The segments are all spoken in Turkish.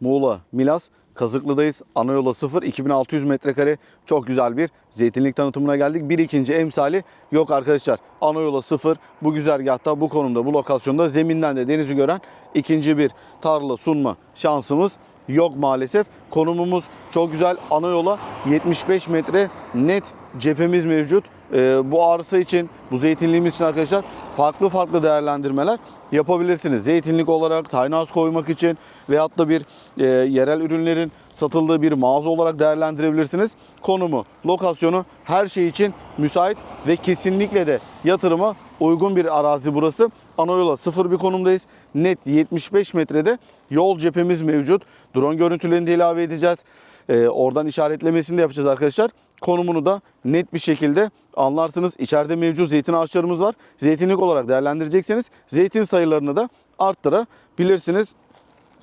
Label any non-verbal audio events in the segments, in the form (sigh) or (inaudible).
Muğla, Milas, Kazıklı'dayız. Ana yola 0, 2600 metrekare çok güzel bir zeytinlik tanıtımına geldik. Bir ikinci emsali yok arkadaşlar. Ana yola 0, bu güzergahta, bu konumda, bu lokasyonda zeminden de denizi gören ikinci bir tarla sunma şansımız yok maalesef. Konumumuz çok güzel. Ana yola 75 metre net cephemiz mevcut. Ee, bu arsa için, bu zeytinliğimiz için arkadaşlar farklı farklı değerlendirmeler yapabilirsiniz. Zeytinlik olarak, house koymak için veyahut da bir e, yerel ürünlerin satıldığı bir mağaza olarak değerlendirebilirsiniz. Konumu, lokasyonu her şey için müsait ve kesinlikle de yatırıma uygun bir arazi burası. Ana yola sıfır bir konumdayız. Net 75 metrede yol cephemiz mevcut. Drone görüntülerini de ilave edeceğiz. Ee, oradan işaretlemesini de yapacağız arkadaşlar. Konumunu da net bir şekilde anlarsınız. İçeride mevcut zeytin ağaçlarımız var. Zeytinlik olarak değerlendirecekseniz zeytin sayılarını da arttırabilirsiniz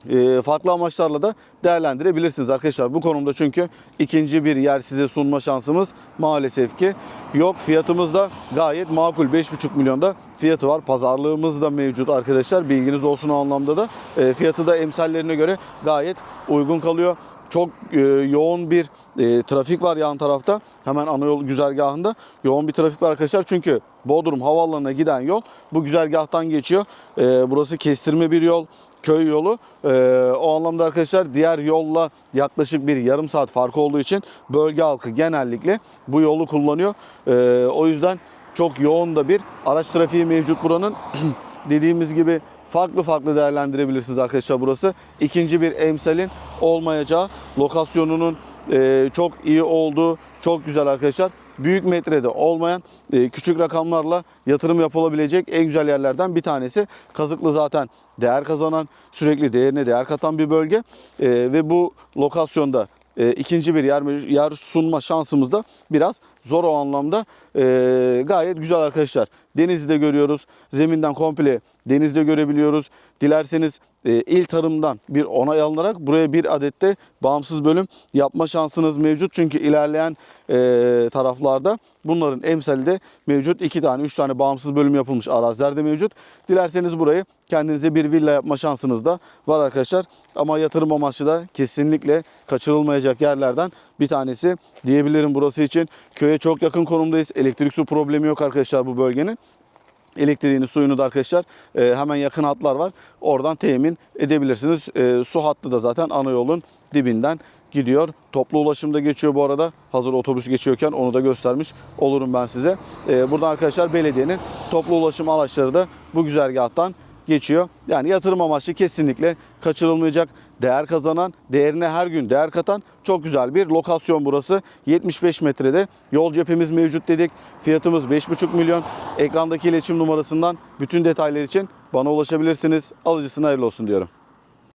e, farklı amaçlarla da değerlendirebilirsiniz arkadaşlar. Bu konumda çünkü ikinci bir yer size sunma şansımız maalesef ki yok. Fiyatımız da gayet makul. 5,5 milyonda fiyatı var. Pazarlığımız da mevcut arkadaşlar. Bilginiz olsun o anlamda da. E, fiyatı da emsallerine göre gayet uygun kalıyor. Çok e, yoğun bir e, trafik var yan tarafta. Hemen ana yol güzergahında yoğun bir trafik var arkadaşlar. Çünkü Bodrum Havaalanı'na giden yol bu güzergahtan geçiyor. E, burası kestirme bir yol köy yolu. Ee, o anlamda arkadaşlar diğer yolla yaklaşık bir yarım saat farkı olduğu için bölge halkı genellikle bu yolu kullanıyor. Ee, o yüzden çok yoğun da bir araç trafiği mevcut buranın. (clears throat) Dediğimiz gibi farklı farklı değerlendirebilirsiniz arkadaşlar burası. İkinci bir emsalin olmayacağı lokasyonunun e, çok iyi olduğu çok güzel arkadaşlar. Büyük metrede olmayan e, küçük rakamlarla yatırım yapılabilecek en güzel yerlerden bir tanesi. Kazıklı zaten değer kazanan, sürekli değerine değer katan bir bölge. E, ve bu lokasyonda ikinci bir yer, yer sunma şansımız da biraz zor o anlamda. Gayet güzel arkadaşlar. Denizi de görüyoruz. Zeminden komple denizde görebiliyoruz. Dilerseniz e, il tarımdan bir onay alınarak buraya bir adette bağımsız bölüm yapma şansınız mevcut. Çünkü ilerleyen e, taraflarda bunların emsali de mevcut. iki tane, üç tane bağımsız bölüm yapılmış araziler de mevcut. Dilerseniz burayı kendinize bir villa yapma şansınız da var arkadaşlar. Ama yatırım amaçlı da kesinlikle kaçırılmayacak yerlerden bir tanesi diyebilirim burası için. Köye çok yakın konumdayız. Elektrik su problemi yok arkadaşlar bu bölgenin elektriğini, suyunu da arkadaşlar e, hemen yakın hatlar var. Oradan temin edebilirsiniz. E, su hattı da zaten ana yolun dibinden gidiyor. Toplu ulaşımda geçiyor bu arada. Hazır otobüs geçiyorken onu da göstermiş olurum ben size. E, burada arkadaşlar belediyenin toplu ulaşım araçları da bu güzergahtan geçiyor. Yani yatırım amaçlı kesinlikle kaçırılmayacak, değer kazanan, değerine her gün değer katan çok güzel bir lokasyon burası. 75 metrede yol cephemiz mevcut dedik. Fiyatımız 5,5 milyon. Ekrandaki iletişim numarasından bütün detaylar için bana ulaşabilirsiniz. Alıcısına hayırlı olsun diyorum.